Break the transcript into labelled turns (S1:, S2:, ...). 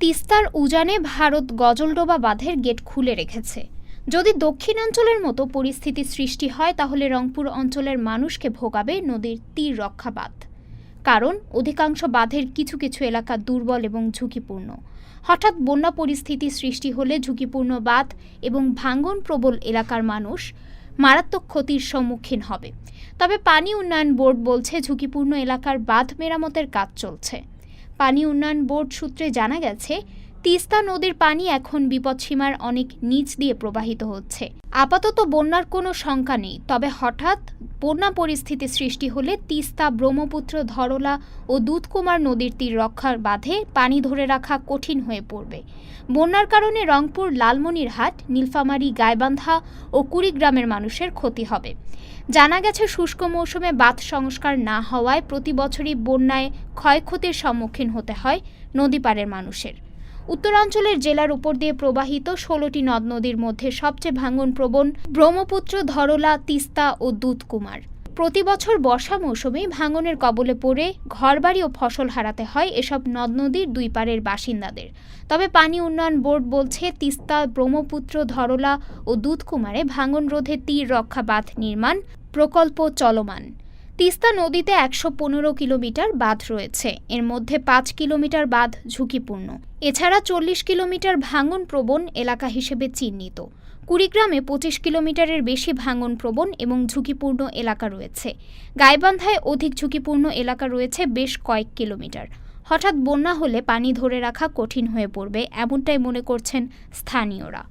S1: তিস্তার উজানে ভারত গজলডোবা বাঁধের গেট খুলে রেখেছে। যদি দক্ষিণাঞ্চলের মতো পরিস্থিতি সৃষ্টি হয়, তাহলে রংপুর অঞ্চলের মানুষকে ভোগাবে নদীর তীর রক্ষা বাঁধ। কারণ, অধিকাংশ বাঁধের কিছু কিছু এলাকা দুর্বল এবং ঝুঁকিপূর্ণ। হঠাৎ বন্যা পরিস্থিতি সৃষ্টি হলে ঝুঁকিপূর্ণ বাঁধ এবং ভাঙ্গন প্রবল এলাকার মানুষ মারাত্মক ক্ষতির সম্মুখীন হবে। তবে পানি উন্নয়ন বোর্ড বলছে, ঝুঁকিপূর্ণ এলাকার বাঁধ মেরামতের কাজ চলছে। পানি উন্নয়ন বোর্ড সূত্রে জানা গেছে তিস্তা নদীর পানি এখন বিপদসীমার অনেক নিচ দিয়ে প্রবাহিত হচ্ছে। আপাতত বন্যার কোনো শঙ্কা নেই, তবে হঠাৎ বন্যা পরিস্থিতি সৃষ্টি হলে তিস্তা, ব্রহ্মপুত্র, ধরলা ও দুধকুমার নদীর তীর রক্ষার বাঁধে পানি ধরে রাখা কঠিন হয়ে পড়বে। বন্যার কারণে রংপুর, লালমনিরহাট, নীলফামারী, গাইবান্ধা ও কুড়িগ্রামের মানুষের ক্ষতি হবে। জানা গেছে, শুষ্ক মৌসুমে বাঁধ সংস্কার না হওয়ায় প্রতি বছরই বন্যায় ক্ষয়ক্ষতির সম্মুখীন হতে হয় নদীপাড়ের মানুষের। উত্তরাঞ্চলের জেলার উপর দিয়ে প্রবাহিত ষোলোটি নদ নদীর মধ্যে সবচেয়ে ভাঙন প্রবণ ব্রহ্মপুত্র, ধরলা, তিস্তা ও দুধকুমার। প্রতি বছর বর্ষা মৌসুমে ভাঙনের কবলে পড়ে ঘরবাড়ি ও ফসল হারাতে হয় এসব নদ নদীর দুই পাড়ের বাসিন্দাদের। তবে পানি উন্নয়ন বোর্ড বলছে, তিস্তা, ব্রহ্মপুত্র, ধরলা ও দুধকুমারে ভাঙন রোধে তীর রক্ষা বাঁধ নির্মাণ প্রকল্প চলমান। তিস্তা নদীতে একশো পনেরো কিলোমিটার বাঁধ রয়েছে। এর মধ্যে পাঁচ কিলোমিটার বাঁধ ঝুঁকিপূর্ণ। এছাড়া চল্লিশ কিলোমিটার ভাঙন প্রবণ এলাকা হিসেবে চিহ্নিত। কুড়িগ্রামে পঁচিশ কিলোমিটারের বেশি ভাঙন প্রবণ এবং ঝুঁকিপূর্ণ এলাকা রয়েছে। গাইবান্ধায় অধিক ঝুঁকিপূর্ণ এলাকা রয়েছে বেশ কয়েক কিলোমিটার। হঠাৎ বন্যা হলে পানি ধরে রাখা কঠিন হয়ে পড়বে, এমনটাই মনে করছেন স্থানীয়রা।